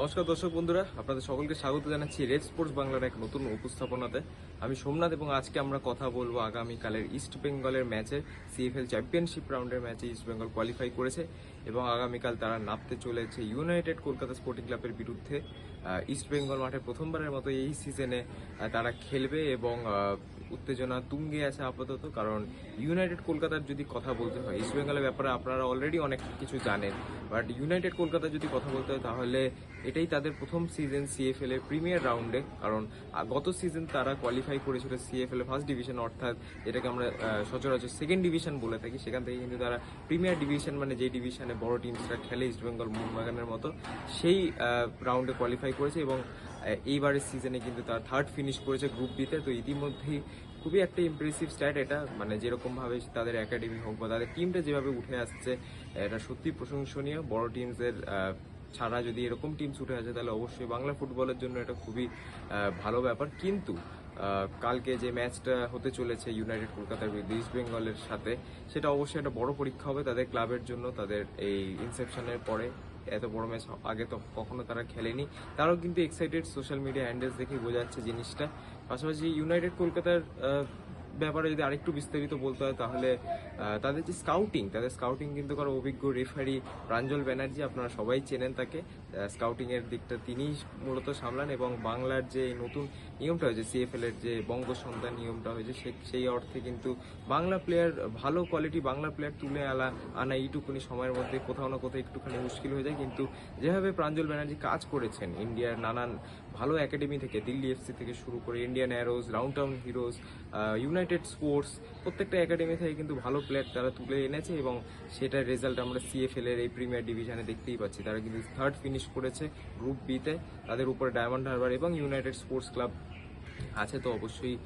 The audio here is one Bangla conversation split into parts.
নমস্কার দর্শক বন্ধুরা, আপনাদের সকলকে স্বাগত জানাচ্ছি রেড স্পোর্টস বাংলার এক নতুন উপস্থাপনাতে। আমি সোমনাথ এবং আজকে আমরা কথা বলব আগামীকালের ইস্ট বেঙ্গলের ম্যাচে সিএফএল চ্যাম্পিয়নশিপ রাউন্ডের ম্যাচে ইস্ট বেঙ্গল কোয়ালিফাই করেছে এবং আগামীকাল তারা নামতে চলেছে ইউনাইটেড কলকাতা স্পোর্টিং ক্লাবের বিরুদ্ধে। ইস্ট বেঙ্গল মাঠে প্রথমবারের মতো এই সিজনে তারা খেলবে এবং উত্তেজনা তুঙ্গে আছে আপাতত, কারণ ইউনাইটেড কলকাতার যদি কথা বলতে হয় ইস্ট বেঙ্গলের ব্যাপারে আপনারা অলরেডি অনেক কিছু জানেন। বাট ইউনাইটেড কলকাতার যদি কথা বলতে হয়, তাহলে এটাই তাদের প্রথম সিজন সিএফএল এর প্রিমিয়ার রাউন্ডে কারণ গত সিজন তারা কোয়ালিফাই করেছিল সিএফএল এর ফার্স্ট ডিভিশন অর্থাৎ যেটাকে আমরা সচরাচর সেকেন্ড ডিভিশন বলে থাকি। সেখান থেকে কিন্তু তারা প্রিমিয়ার ডিভিশন মানে যে ডিভিশনে বড় টিমসরা খেলে ইস্ট বেঙ্গল মোহনবাগানের মতো, সেই রাউন্ডে কোয়ালিফাই করেছে এবং এইবারের সিজনে কিন্তু তার থার্ড ফিনিশ করেছে গ্রুপ বিতে তো। ইতিমধ্যেই খুবই একটা ইমপ্রেসিভ স্ট্যাট এটা। মানে যেরকমভাবে তাদের একাডেমি হোক বা তাদের টিমটা যেভাবে উঠে আসছে, এটা সত্যি প্রশংসনীয়। বড় টিমসের ছাড়া যদি এরকম টিম উঠে আসে তাহলে অবশ্যই বাংলা ফুটবলের জন্য এটা খুবই ভালো ব্যাপার। কিন্তু কালকে যে ম্যাচটা হতে চলেছে ইউনাইটেড কলকাতার বিরুদ্ধে ইস্ট বেঙ্গলের সাথে, সেটা অবশ্যই একটা বড় পরীক্ষা হবে তাদের ক্লাবের জন্য, তাদের এই ইনসেপশনের পরে। এত বড় ম্যাচ আগে তো কখনো তারা খেলেনি। তারাও কিন্তু এক্সাইটেড সোশ্যাল মিডিয়া হ্যান্ডেলস দেখে বোঝা যাচ্ছে জিনিসটা। পাশাপাশি ইউনাইটেড কলকাতার ব্যাপারে যদি আরেকটু বিস্তারিত বলতে হয়, তাহলে তাদের যে স্কাউটিং তাদের স্কাউটিং কিন্তু করা অভিজ্ঞ রেফারি প্রাঞ্জল ব্যানার্জি, আপনারা সবাই চেনেন তাকে। স্কাউটিং এর দিকটা তিনিই মূলত সামলান এবং বাংলার যে নতুন নিয়মটা হয়েছে সিএফএল এর যে বঙ্গ সন্তান নিয়মটা হয়েছে সেই অর্থে কিন্তু বাংলা প্লেয়ার ভালো কোয়ালিটি বাংলা প্লেয়ার তুলে আলা, আনা এইটুকুনি সময়ের মধ্যে কোথাও না কোথাও একটুখানি মুশকিল হয়ে যায়। কিন্তু যেভাবে প্রাঞ্জল ব্যানার্জি কাজ করেছেন ইন্ডিয়ার নানান ভালো একাডেমি থেকে, দিল্লি এফসি থেকে শুরু করে Indian Arrows round town heroes united sports প্রত্যেকটা একাডেমি থেকে কিন্তু ভালো প্লেয়ার তারা তুলে এনেছে এবং সেটার রেজাল্ট আমরা সিএফএল এর এই প্রিমিয়ার ডিভিশনে দেখতেই পাচ্ছি। তারা কিন্তু থার্ড ফিনিশ করেছে গ্রুপ বিতে তাদের উপরে ডায়মন্ড হারবার এবং ইউনাইটেড স্পোর্টস ক্লাব আছে তো অবশ্যই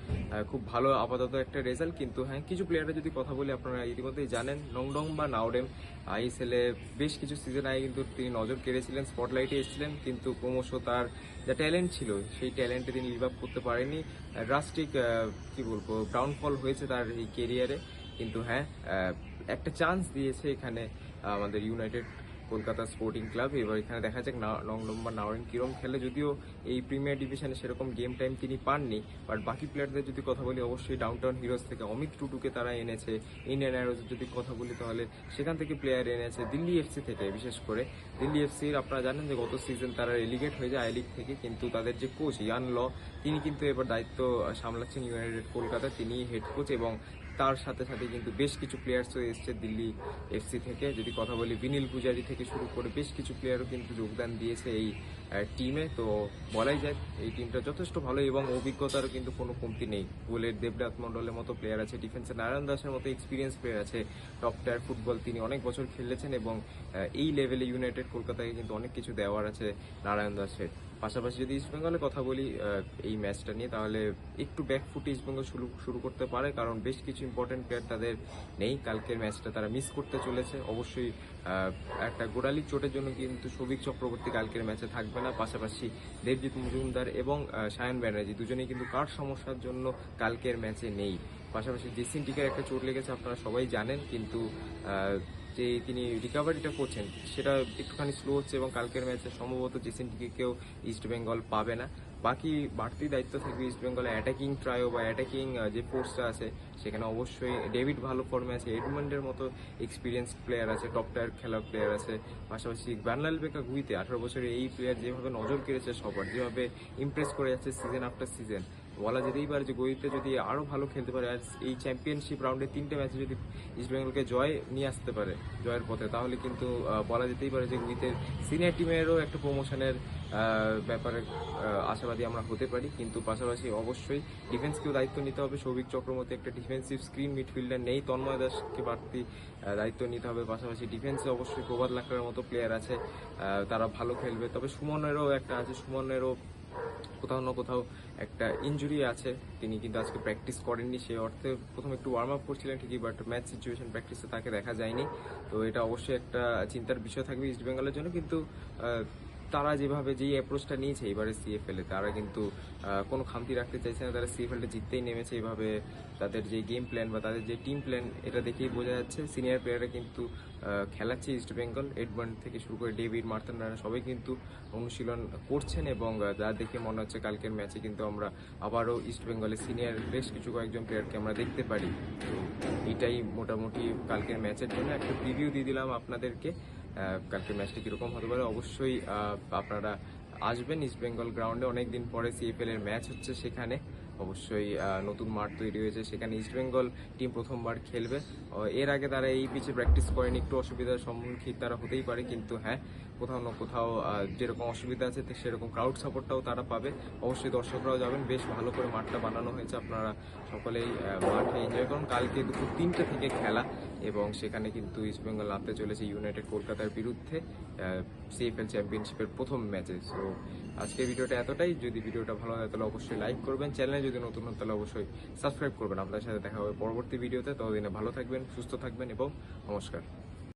খুব ভালো আপাতত একটা রেজাল্ট কিন্তু হ্যাঁ কিছু প্লেয়ারের যদি কথা বলি, আপনারা ইতিমধ্যেই জানেন নংডং বা নাওডেম আইএসএল বেশ কিছু সিজন আগে কিন্তু তিনি নজর কেড়েছিলেন স্পটলাইটে এসেছিলেন। কিন্তু ক্রমশ তার যা ট্যালেন্ট ছিল, সেই ট্যালেন্টে তিনি লিভ আপ করতে পারেনি ড্রাস্টিক কি বলব ডাউনফল হয়েছে তার এই কেরিয়ারে কিন্তু হ্যাঁ একটা চান্স দিয়েছে এখানে আমাদের ইউনাইটেড কলকাতা স্পোর্টিং ক্লাব এবার এখানে দেখা যাক না- নম্বর নাওরেন কিরম খেলে। যদিও এই প্রিমিয়ার ডিভিশনে সেরকম গেম টাইম তিনি পাননি বাট বাকি প্লেয়ারদের যদি কথা বলি, অবশ্যই ডাউনটাউন হিরোজ থেকে অমিত টুডুকে তারা এনেছে। ইন্ডিয়ান অ্যারোজের যদি কথা বলি তাহলে সেখান থেকে প্লেয়ার এনেছে দিল্লি এফসি থেকে, বিশেষ করে। দিল্লি এফসির আপনারা জানেন যে গত সিজন তারা রেলিগেট হয়ে যায় আই লিগ থেকে, কিন্তু তাদের যে কোচ ইয়ান ল তিনি কিন্তু এবার দায়িত্ব সামলাচ্ছেন ইউনাইটেড কলকাতা তিনি হেড কোচ এবং তার সাথে সাথে কিন্তু বেশ কিছু প্লেয়ার্সও এসছে দিল্লি এফসি থেকে। যদি কথা বলি, বিনীল পূজারি থেকে শুরু করে বেশ কিছু প্লেয়ারও কিন্তু যোগদান দিয়েছে এই টিমে তো বলাই যায়, এই টিমটা যথেষ্ট ভালো এবং অভিজ্ঞতারও কিন্তু কোনো কমতি নেই। গোলের দেবনাথ মণ্ডলের মতো প্লেয়ার আছে ডিফেন্সে নারায়ণ দাসের মতো এক্সপিরিয়েন্স প্লেয়ার আছে টপ টায়ার ফুটবল তিনি অনেক বছর খেলেছেন এবং এই লেভেলে ইউনাইটেড কলকাতাকে কিন্তু অনেক কিছু দেওয়ার আছে নারায়ণ দাসের। পাশাপাশি যদি ইস্টবেঙ্গলের কথা বলি এই ম্যাচটা নিয়ে, তাহলে একটু ব্যাক ফুটে ইস্টবেঙ্গল শুরু শুরু করতে পারে, কারণ বেশ কিছু ইম্পর্টেন্ট প্লেয়ার তাদের নেই। কালকের ম্যাচটা তারা মিস করতে চলেছে। অবশ্যই একটা গোড়ালি চোটের জন্য কিন্তু সৌভিক চক্রবর্তী কালকের ম্যাচে থাকবে না। পাশাপাশি দেবজিৎ মজুমদার এবং সায়ন ব্যানার্জি দুজনেই কিন্তু কার সমস্যার জন্য কালকের ম্যাচে নেই। পাশাপাশি জেসিন টিকার একটা চোট লেগেছে, আপনারা সবাই জানেন। কিন্তু যে তিনি রিকাভারিটা করছেন, সেটা একটুখানি স্লো হচ্ছে এবং কালকের ম্যাচে সম্ভবত জেসিন টিকেও ইস্ট বেঙ্গল পাবে না। বাকি বাড়তি দায়িত্ব থাকবে ইস্ট বেঙ্গলে অ্যাটাকিং ট্রায়ো বা অ্যাটাকিং যে ফোর্সটা আছে, সেখানে অবশ্যই ডেভিড ভালো ফর্মে আছে এডমন্ডের মতো এক্সপিরিয়েন্স প্লেয়ার আছে টপ টায়ার খেলা প্লেয়ার আছে। পাশাপাশি ব্যানাল বেকা গুইতে আঠারো বছরে এই প্লেয়ার যেভাবে নজর কেড়েছে সবার, যেভাবে ইমপ্রেস করে যাচ্ছে সিজন আফটার সিজন বলা যেতেই পারে যে গইতে যদি আরও ভালো খেলতে পারে আর এই চ্যাম্পিয়নশিপ রাউন্ডে তিনটে ম্যাচে যদি ইস্ট বেঙ্গলকে জয় নিয়ে আসতে পারে, জয়ের পথে, তাহলে কিন্তু বলা যেতেই পারে যে গুইতের সিনিয়র টিমেরও একটা প্রমোশনের ব্যাপারে আশাবাদী আমরা হতে পারি। কিন্তু পাশাপাশি অবশ্যই ডিফেন্সকেও দায়িত্ব নিতে হবে। সৌভিক চক্রবর্তী একটা ডিফেন্সিভ স্ক্রিন মিডফিল্ডার নেই, তন্ময় দাসকে বাড়তি দায়িত্ব নিতে হবে। পাশাপাশি ডিফেন্সে অবশ্যই প্রবাদ লাকড়ার মতো প্লেয়ার আছে তারা ভালো খেলবে। তবে সুমনেরও একটা আছে, সুমনেরও কোথাও না কোথাও একটা ইঞ্জুরি আছে। তিনি কিন্তু আজকে প্র্যাকটিস করেননি সেই অর্থে প্রথমে একটু ওয়ার্ম আপ করছিলেন ঠিকই বাট ম্যাচ সিচুয়েশন প্র্যাকটিসে তাকে দেখা যায়নি। তো এটা অবশ্যই একটা চিন্তার বিষয় থাকবে ইস্ট বেঙ্গলের জন্য, কিন্তু তারা যেভাবে যেই অ্যাপ্রোচটা নিয়েছে এবারে সিএফএল এ তারা কিন্তু কোনো খামতি রাখতে চাইছে না। তারা সিএফএল জিততেই নেমেছে এইভাবে তাদের যে গেম প্ল্যান বা তাদের যে টিম প্ল্যান এটা দেখেই বোঝা যাচ্ছে। সিনিয়র প্লেয়াররা কিন্তু খেলাচ্ছে ইস্ট বেঙ্গল এডবার্ন থেকে শুরু করে ডেভিড মার্তন রানা সবাই কিন্তু অনুশীলন করছেন এবং যা দেখে মনে হচ্ছে কালকের ম্যাচে কিন্তু আমরা আবারও ইস্ট বেঙ্গলের সিনিয়র বেশ কিছু কয়েকজন প্লেয়ারকে আমরা দেখতে পারি। তো এটাই মোটামুটি কালকের ম্যাচের জন্য। একটা প্রিভিউ দিয়ে দিলাম আপনাদেরকে। ম্যাচটি ম্যাচটা কীরকম হতে পারে? অবশ্যই আপনারা আসবেন ইস্ট বেঙ্গল গ্রাউন্ডে অনেকদিন পরে সিএফএল এর ম্যাচ হচ্ছে সেখানে। অবশ্যই নতুন মাঠ তৈরি হয়েছে। সেখানে ইস্ট বেঙ্গল টিম প্রথমবার খেলবে। এর আগে তারা এই পিচে প্র্যাকটিস করেনি, একটু অসুবিধার সম্মুখীন তারা হতেই পারে, কিন্তু হ্যাঁ কোথাও না কোথাও যেরকম অসুবিধা আছে সেরকম ক্রাউড সাপোর্টটাও তারা পাবে। অবশ্যই দর্শকরাও যাবেন। বেশ ভালো করে মাঠটা বানানো হয়েছে। আপনারা সকলেই মাঠে এনজয় করুন। কালকে দুপুর তিনটে থেকে খেলা, এবং সেখানে কিন্তু ইস্ট বেঙ্গল নামতে চলেছে ইউনাইটেড কলকাতার বিরুদ্ধে সিএফএল চ্যাম্পিয়নশিপের প্রথম ম্যাচে সো আজকের ভিডিওটা এতটাই। যদি ভিডিওটা ভালো হয় তাহলে অবশ্যই লাইক করবেন। চ্যানেলে যদি নতুন হন, তাহলে অবশ্যই সাবস্ক্রাইব করবেন। আপনাদের সাথে দেখা হবে পরবর্তী ভিডিওতে। ততদিনে ভালো থাকবেন, সুস্থ থাকবেন এবং নমস্কার।